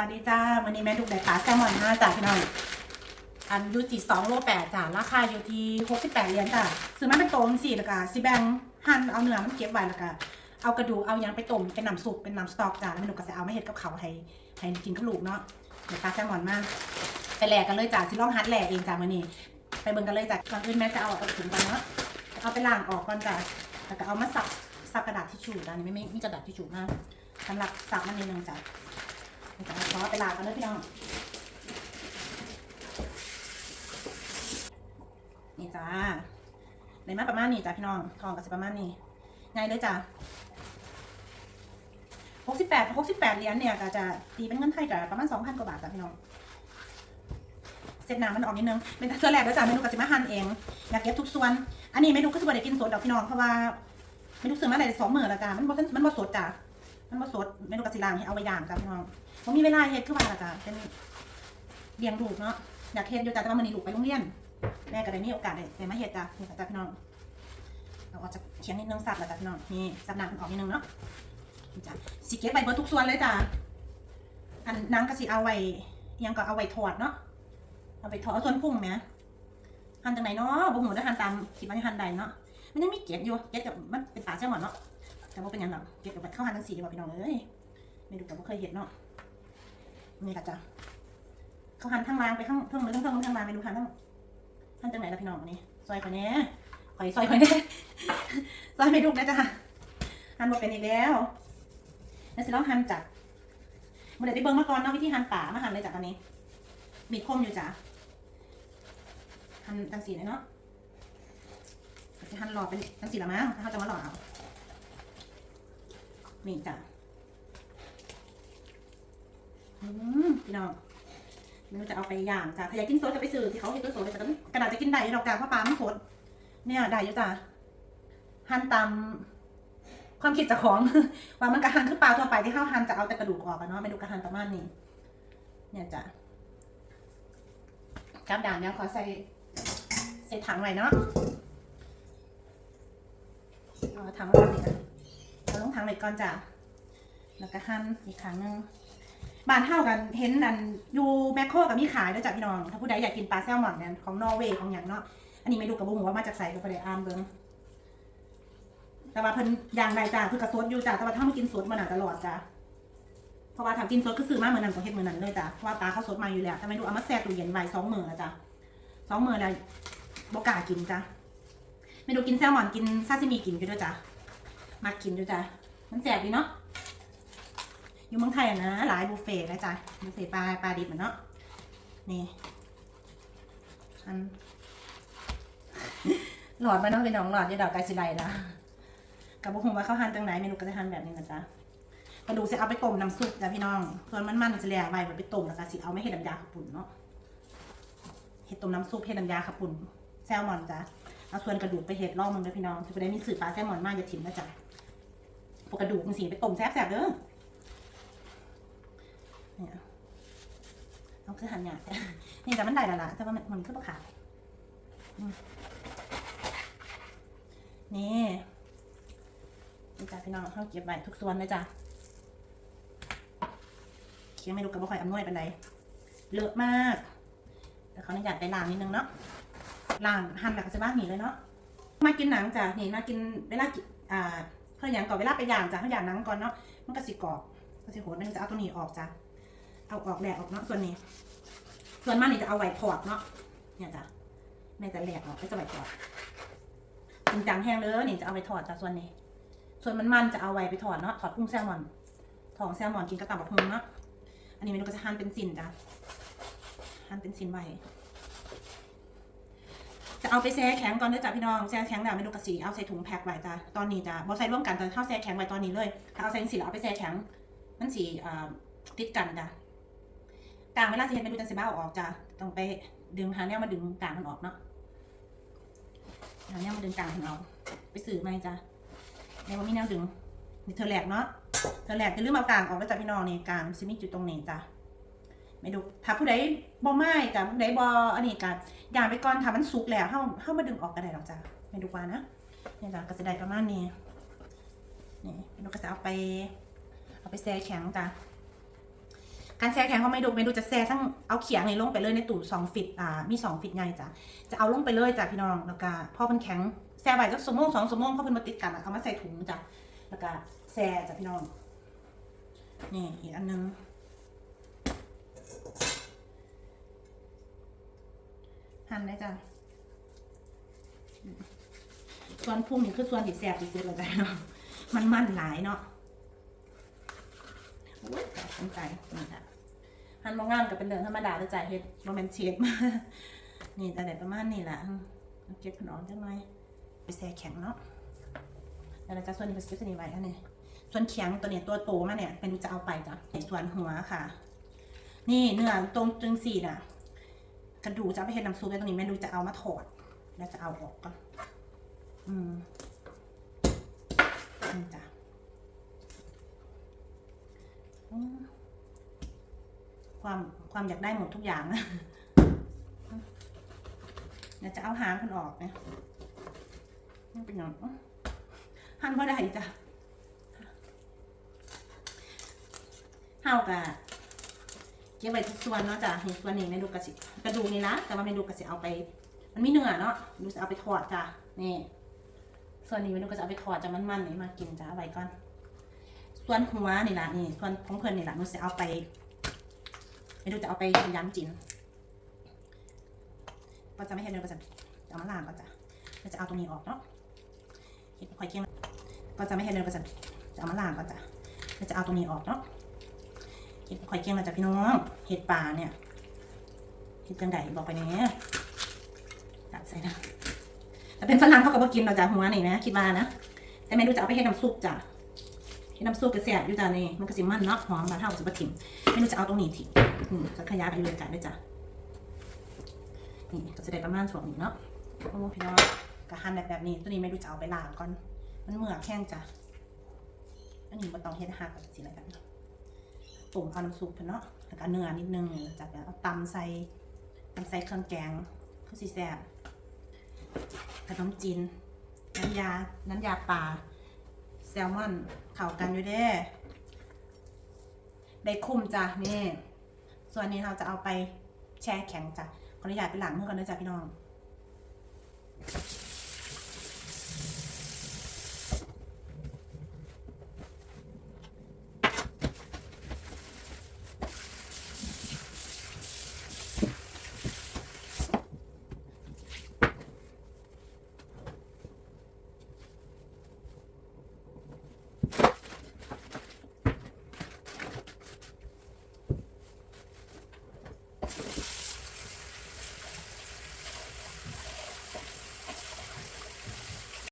วัสดีจ้าวันนี้แม่ดุกได้ปลาแซลมอนห้าจ้าพี่น้องอันยูจิสองโลแปดจ้าราคาอยู่ที่หกสิบแปดเหรียญจ้าซื้อมาเป็นโตมสี่แล้วก็สิแบงหั่นเอาเนื้อมันเก็บไว้แล้วก็เอากระดูกเอายังไปต้มเป็นน้ำซุปเป็นน้ำสต๊อกจ้าแล้วแม่ดุกก็จะเอามาเฮ็ดกับเขาให้ให้กินกับลูกเนาะเดี๋ยวปลาแซลมอนมาไปแหลกกันเลยจ้าสิลองฮัดแหลกเองจ้าวันนี้ ไปเบิ่งกันเลยจ้ะก่อนอื่นแม่จะเอาออกถุงก่อนเนาะเอาไปล้างออกก่อนจ้ะแล้วก็เอามาซับซับกระดาษทิชชู่จ้ะนี่ไม่ไม่มีกระดาษทิชชู่มากสำหรับซับมันนิดนึงจ้ะ ลากันเลยพี่น้อง นี่จ้าในมาประมาณนี้จ้ะพี่น้อง ทองกับสิประมาณนี้ง่ายเลยจ้ะหกสิบแปดหกสิบแปดเหรียญเนี่ยก็จะตีเป็นเงินไทยกับประมาณสองพันกว่าบาทจ้ะพี่น้องเสร็จน้ำมันออกนิดนึง เป็นเสื้อแรกแล้วจ้ะเมนูกะสิมาหั่นเองอยากเก็บทุกส่วน อันนี้เมนูก็จะบ่ได้กินสดดอกพี่น้องเพราะว่าเมนูซื้อมาได้สองมื้อแล้วจ้ะมันบ่มันบ่สดจ้ะ มันบ่สดเมนูกะสิลางให้เอาไว้ย่างจ้ะพี่น้องบ่มีเวลาเฮ็ดคือว่าล่ะจ้ะเป็นเลี้ยงลูกเนาะอยากเฮ็ดอยู่จ้ะแต่ว่ามื้อนี้ลูกไปโรงเรียนแม่ก็ได้มีโอกาสได้ได้มาเฮ็ดจ้ะนี่ค่ะจ้ะพี่น้องเราออกจากเขียงนิดนึงสับแล้วจ้ะพี่น้องนี่สับน้ำมันออกนิดนึงเนาะจ้ะสิเก็บไว้เบิดทุกส่วนเลยจ้ะอันน้ำก็สิเอาไว้ยังก็เอาไว้ทอดเนาะเอาไปทอดเอาส่วนพุ่งไหมหั่นจากไหนเนาะบุ๋มหมูได้หั่นตามคิดว่าหั่นใดเนาะมันยังมีเกล็ดอยู่เกล็ดกับมันเป็นปลาแซลมอนเนาะ แต่ว่าเป็นยังหรอกเกล็ดกับข้าวหันทั้งสี่ดีกว่าพี่น้องเอ้ยไม่ดูแต่ว่าเคยเห็นเนาะนี่กะจ้ะเขาหันทั้งรางไปข้างเพิ่งหรือทั้งเพิ่งทั้งรางไปดูหันทั้งหั่นจากไหนล่ะพี่น้องอันนี้ซอยคนนี้ข่อยซอยคนนี้ซอยไม่ดูนะจ้ะหันหมดเป็นอีกแล้วแล้วสิลองหันจากเมื่อไหร่ไปเบิ่งมาก่อนเนาะวิธีหันป่ามาหันเลยจากอันนี้ มีดคมอยู่จ้ะหันจังสีเลยเนาะจะหันหลอดเป็นจังสีละมั้งถ้าเขาจะมาหลอดเอา นี่จ้ะอืมพี่น้องไม่รู้จะเอาไปย่างจ้ะถ้าอยากกินสดจะไปซื้อที่เขาเห็นตัวสดเลยแต่ก็กระดาษจะกินได้ดอกจ้ะเพราะปลาไม่สดเนี่ยได้อยู่จ้ะหั่นตามความคิดเจ้าของ ว่ามันกระหั่นคือปลาทั่วไปที่เขาหั่นจะเอาแต่กระดูกออกอะเนาะไม่ดูกระหั่นประมาณนี้ เนี่ยจ้ะกับด่านเนี่ยขอใส่ใส่ถังไว้เนาะเอาถังไว้ก่อนดีนะเราต้องถัง ไว้ก่อนจ้ะแล้วก็หั่นอีกครั้งหนึงบานเท่ากันเห็นนันอยูแมคโครกับมีขายด้วยจ้ะพี่น้อง ถ้าผู้ใดอยากกินปลาแซลมอนเนี่ยของนอร์เวย์ของอย่างเนาะอันนี้ไม่ดูกับบุ้งว่ามาจากใส่ก็ไปได้อ่านเบิ้งแต่ว่าเพิ่นอย่างใดจ้ะเพิ่นกระซดอยู่จ้ะแต่ว่าถ้าไม่กินสดมันอาจจะหลอดจ้ะเพราะว่าทำกินสดก็ซื้อมาเหมือนนั้นก็เฮ็ดเหมือนนั้นเลยจ้ะเพราะว่าปลาเขาสดมาอยู่แล้วแต่ไม่ดูเอามาแช่ตู้เย็นไว้สองมื้อแล้วจ้ะสองมื้อแล้วบ่กล้ากินจ้ะไม่ดูกินแซลมอนกินซาซิมิกินไปด้วยจ้ะมากินด้วยจ้ะ มันแสบดีเนาะ อยู่เมืองไทยอะนะ หลายบุฟเฟ่ต์นะจ้ะบุฟเฟ่ต์ปลาปลาดิบอะเนาะ นี่อันหลอดมาเนาะเป็นน้องหลอดอยาดอกไกสิไลนะกับบุคคลว่าเขาหั่นจังไหนเมนูก็จะหั่นแบบนี้นะจ๊ะกระดูกจะเอาไปต้มน้ำซุปจ้ะพี่น้องส่วนมันมันๆจะแหลกไว้ไว้ไปต้มแล้วก็สิเอาไม่เห็ดน้ำยาขับปุ่นเนาะเห็ดต้มน้ำซุปเห็ดน้ำยาขับปุ่นแซลมอนจ้ะเอาส่วนกระดูกไปเห็ดล่องมึงเด้อพี่น้องจะได้มีสื่อปลาแซลมอนมากอย่าถิ่มนะจ๊ะ พวกกระดูกมันสีไปต้มแซ่บๆเด้อเนี่ยเอาคือหันหยาดนี่แต่มันได้ละล่ะแต่ว่ามันมันคือปลาขาวนี่นี่จ้ะพี่น้องเขาเก็บไว้ทุกส่วนเลยจ้ะเคี้ยวไม่รู้กับว่าคอยอำนวยเป็นไรเลอะมากแต่เขาอนุญาตไปล้างนิดนึงเนาะล้างหั่นแบบจะบ้านหนีเลยเนาะมากินหนังจ้ะนี่มากินเวลากินอ่า เขาออย่างก่อนเวลาไปย่างจ้ะเขาย่างหนังก่อนเนาะมันก็สิกรอบก็สิโหดนึงจะเอาตัวนี้ออกจ้ะเอาออกแหลกออกเนาะส่วนนี้ ส่วนมากนี่จะเอาไว้ทอดเนาะเนี่ยจ้ะแม่จะแหลกออกก็จะไว้ทอดจริงจังแห้งเลยนี่จะเอาไปทอดจ้ะส่วนนี้ ส่วนมันมันจะเอาไว้ไปทอดเนาะทอดกุ้งแซลมอนทองแซลมอนกินกับตับบักฮุงเนาะอันนี้เมนูก็จะหั่นเป็นสินจ้ะหั่นเป็นสินไว้ จะเอาไปแช่แข็งก่อนด้อจ้ะพี่น้องแช่แข็งแล้วเมนูกระสีเอาใส่ถุงแพ็คไว้จ้ะตอนนี้จ้ะบ่ใส่ร่วมกันแต่เข้าแช่แข็งไว้ตอนนี้เลยถ้าเอาใส่สีแล้วเอาไปแช่แข็งมันสีอ่าติดกันจ้ะกลางเวลาสิเฮ็ดเมนูจังสิบ้าออกจ้ะต้องไปดึงหาแนวมาดึงกลางมันออกเนาะหาแนวมาดึงกลางมันเอาไปสื่อมจ้ะในว่ามีแนวดึงเธอแหลกเนาะเธอแหลกจะลืมเอากลางออกแล้วจ้ะพี่น้องนี่กลางซิมีจุดตรงนี้จ้ะ ไม่ดูถ้าผู้ใดบ่ไม้จ้ะผู้ใดบ่อันนี้กันอย่างไปก่อนถ้ามันสุกแล้วเฮาเฮามาดึงออกก็ได้หรอกจ้ะไม่ดูว่านะนี่จ้ะก็จะได้ประมาณนี้นี่ไม่ดูก็จะเอาไป เอาไปแช่แข็งจ้ะการแช่แข็งเขาไม่ดูไม่ดูจะแช่ทั้งเอาเขียงในี่ลงไปเลยในตู้สองฟิตอ่ามีสองฟิตไงจ้ะจะเอาลงไปเลยจ้ะพี่น้องแล้วก็พอมันแข็งแช่ไว้สักสมงสองสมงเขาเป็นมาติดกันอะเอามาใส่ถุงจ้ะแล้วก็แช่จ้ะพี่น้องนี่อีกอันนึง หั่นเลยจ้ะส่วนพุ่งนี่คือส่วนที่แซ่บที่สุดเลยจ้ะพี่น้องมันมันหลายเนาะโอ้ยแต่สนใจนี่ค่ะหั่นมองงามกับเป็นเรื่องธรรมดาแต่จ่ายเฮ็ดโรแมนเชฟมานี่แต่เด็ดประมาณนี้แหละเก็บขนมจังหน่อยไปแช่แข็งเนาะแล้วเราจะส่วนนี้ไปเก็บส่วนนี้ไว้อันนี้ส่วนแข็งตัวเนี้ยตัวโตมาเนี่ยเป็นจะเอาไปจ้ะส่วนหัวค่ะ นี่เนื้อตรงจึงสี่น่ะ กระดูกจะไปเฮ็ดน้ำซุปแล้วตรงนี้แม่ดูจะเอามาถอด แล้วจะเอาออกก่อนอืมนี่จ้ะความความอยากได้หมดทุกอย่างนะเดี๋ยวจะเอาหางมันออกนะนี่เป็นอย่างอื้อหั่นว่าได้จ้ะเฮากะ ก็บไว้ทุกส่วนเนาะจ้ะนี่ส่วนนี้เมนูกระสิกระดูกนี่นะ แต่ว่าเมนูกระสิเอาไป มันมีเนื้อเนาะดูจะเอาไปทอดจ้ะนี่ ส่วนนี้เมนูก็จะเอาไปทอดจะมันๆนี่มากินจ้ะเอาไว้ก่อน ส่วนหัวนี่ละนี่ ส่วนของเพื่อนนี่ละหนูจะเอาไปไม่รู้จะเอาไปย้ำจินก็จะไม่เห็นเลยก็จะจะเอามาล้างก็จะก็จะเอาตรงนี้ออกเนาะเห็ดหอยเคียงก็จะไม่เห็นเลยก็จะจะเอามาล้างก็จะก็จะเอาตรงนี้ออกเนาะ เห็ดหอยเคียงเราจะพี่น้องเห็ดป่าเนี่ยเห็ดจังไดบอกไปเนี้ยจัดใส่นะแต่เป็นฝรั่งเขาก็บ่กินเราจะหัวนี่นะคิดว่านะแต่ไม่รู้จะเอาไปให้น้ำซุปจ้ะที่น้ำซุปกระเสียอยู่จ้านี่มันกระสิมันเนาะหอมบานเท่ากับสิบถิ่มไม่รู้จะเอาตรงนี้ทิ้งอืมจะขยายไปเลยจ้ะด้วยจ้ะนี่ก็จะได้ประมาณส่วนนี้เนาะโอ้พี่น้องกระหั่นแบบแบบนี้ตัวนี้ไม่รู้จะเอาไปล้างก่อนมันเหมือกแข้งจ้ะอันนี้มาต้องเฮ็ดหักกับสิอะไรกัน ตุ่มเอาน้ำซุปเพิ่นเนาะแล้วก็เนื้อนิดนึงจากนั้นเอาตำใส่ตำใส่เครื่องแกงคือสีแซ่บขนมจีนน้ำยา น้ำยาปลาแซลมอนเข้ากันอยู่เด้ได้คุ้มจ้ะนี่ ส่วนนี้เราจะเอาไปแช่แข็งจ้ะขออนุญาตไปหลังเมื่อก่อนนะจ้ะพี่น้อง